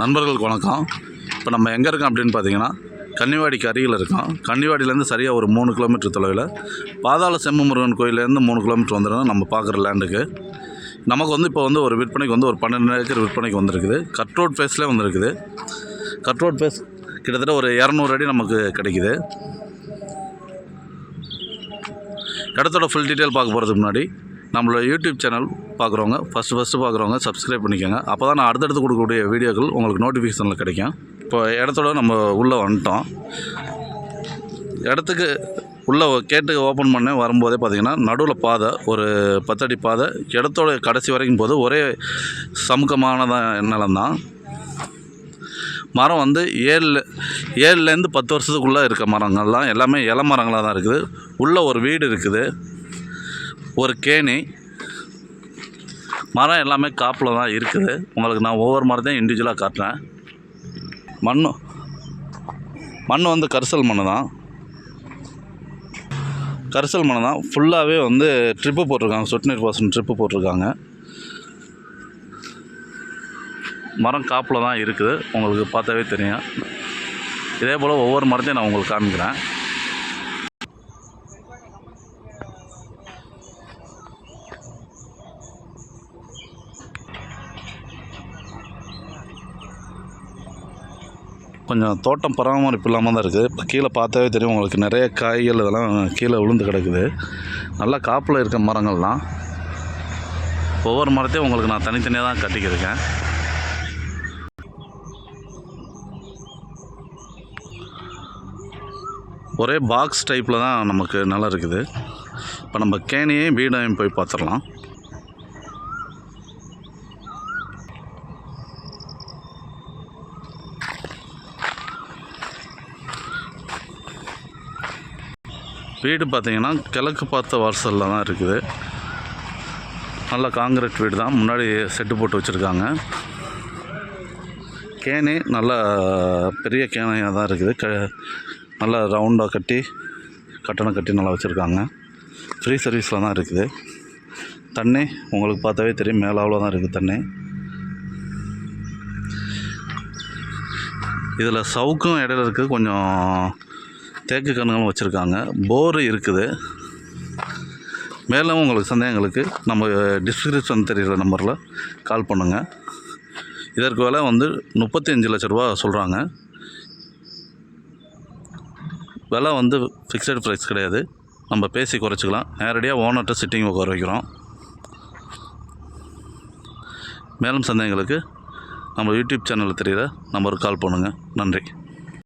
நண்பர்களுக்கு வணக்கம். இப்போ நம்ம எங்கே இருக்கோம் அப்படின்னு பார்த்தீங்கன்னா கன்னிவாடிக்கு அருகில் இருக்கோம். கன்னிவாடியிலேருந்து சரியாக ஒரு மூணு கிலோமீட்டர் தொலைவில் பாதாள செம்ம முருகன் கோயிலேருந்து மூணு கிலோமீட்டர் வந்துடும் நம்ம பார்க்குற லேண்டுக்கு. நமக்கு வந்து இப்போ வந்து ஒரு விற்பனைக்கு வந்து ஒரு பன்னெண்டு ஏக்கர் விற்பனைக்கு வந்திருக்குது. கட் ரோட் ஃபேஸ்லேயே வந்திருக்குது. கட் ரோட் ஃபேஸ் கிட்டத்தட்ட ஒரு இரநூறு அடி நமக்கு கிடைக்குது. இடத்தோட ஃபுல் டீட்டெயில் பார்க்க போகிறதுக்கு முன்னாடி நம்மளோட யூடியூப் சேனல் பார்க்குறவங்க ஃபஸ்ட்டு ஃபஸ்ட்டு பார்க்குறவங்க சப்ஸ்கிரைப் பண்ணிக்கோங்க. அப்போ தான் நான் அடுத்தடுத்து கொடுக்கக்கூடிய வீடியோக்கள் உங்களுக்கு நோட்டிஃபிகேஷனில் கிடைக்கும். இப்போ இடத்தோட நம்ம உள்ளே வந்துட்டோம். இடத்துக்கு உள்ளே கேட்டு ஓப்பன் பண்ண வரும்போதே பார்த்திங்கன்னா நடுவில் பாதை ஒரு பத்தடி பாதை இடத்தோட கடைசி வரைக்கும் போது ஒரே சமுக்கமானதான் நிலம் தான் மரம் வந்து ஏழு ஏழுலேருந்து பத்து வருஷத்துக்குள்ளே இருக்க மரங்கள்லாம் எல்லாமே இலை மரங்களாக தான் இருக்குது. உள்ளே ஒரு வீடு இருக்குது. ஒரு கேணி மரம் எல்லாமே காப்பில் தான் இருக்குது. உங்களுக்கு நான் ஒவ்வொரு மரத்தையும் இண்டிவிஜுவலாக காட்டுறேன். மண் மண் வந்து கரிசல் மண் தான். கரிசல் மண் தான். ஃபுல்லாகவே வந்து ட்ரிப்பு போட்டிருக்காங்க. சொட்டு நீர் பாசனம் ட்ரிப்பு போட்டிருக்காங்க. மரம் காப்பில் தான் இருக்குது. உங்களுக்கு பார்த்தாவே தெரியும். இதே போல் ஒவ்வொரு மரத்தையும் நான் உங்களுக்கு காமிக்கிறேன். கொஞ்சம் தோட்டம் பராமரிப்பு இல்லாமல் தான் இருக்குது. இப்போ கீழே பார்த்தாவே தெரியும் உங்களுக்கு நிறைய காய்கள் இதெல்லாம் கீழே விழுந்து கிடக்குது. நல்லா காப்பில் இருக்க மரங்கள்லாம். ஒவ்வொரு மரத்தையும் உங்களுக்கு நான் தனித்தனியாக தான் கட்டிக்கிருக்கேன். ஒரே பாக்ஸ் டைப்பில் தான் நமக்கு நல்லா இருக்குது. இப்போ நம்ம கேணியையும் வீடையும் போய் பார்த்துடலாம். வீடு பார்த்தீங்கன்னா கிழக்கு பார்த்த வாசலில் தான் இருக்குது. நல்ல காங்கிரீட் வீடு தான். முன்னாடி செட்டு போட்டு வச்சுருக்காங்க. கேணி நல்ல பெரிய கேணையாக தான் இருக்குது. க நல்லா ரவுண்டாக கட்டி கட்டணம் கட்டி நல்லா வச்சுருக்காங்க. ஃப்ரீ சர்வீஸில் தான் இருக்குது. தண்ணி உங்களுக்கு பார்த்தாவே தெரியும். மேலாவில் தான் இருக்குது தண்ணி. இதில் சவுக்கும் இடையில இருக்குது கொஞ்சம் தேக்கு கண்ணுகளும் வச்சுருக்காங்க. போரு இருக்குது. மேலும் உங்களுக்கு சந்தேகங்களுக்கு நம்ம டிஸ்கிரிப்ஷன் தெரிகிற நம்பரில் கால் பண்ணுங்கள் இதற்கு விலை வந்து முப்பத்தி அஞ்சு லட்ச ரூபா சொல்கிறாங்க விலை வந்து ஃபிக்ஸட் ப்ரைஸ் கிடையாது. நம்ம பேசி குறைச்சிக்கலாம். நேரடியாக ஓனர்கிட்ட சிட்டிங் உட்கார வைக்கிறோம். மேலும் சந்தேகங்களுக்கு நம்ம யூடியூப் சேனலில் தெரிகிற நம்பருக்கு கால் பண்ணுங்கள் நன்றி.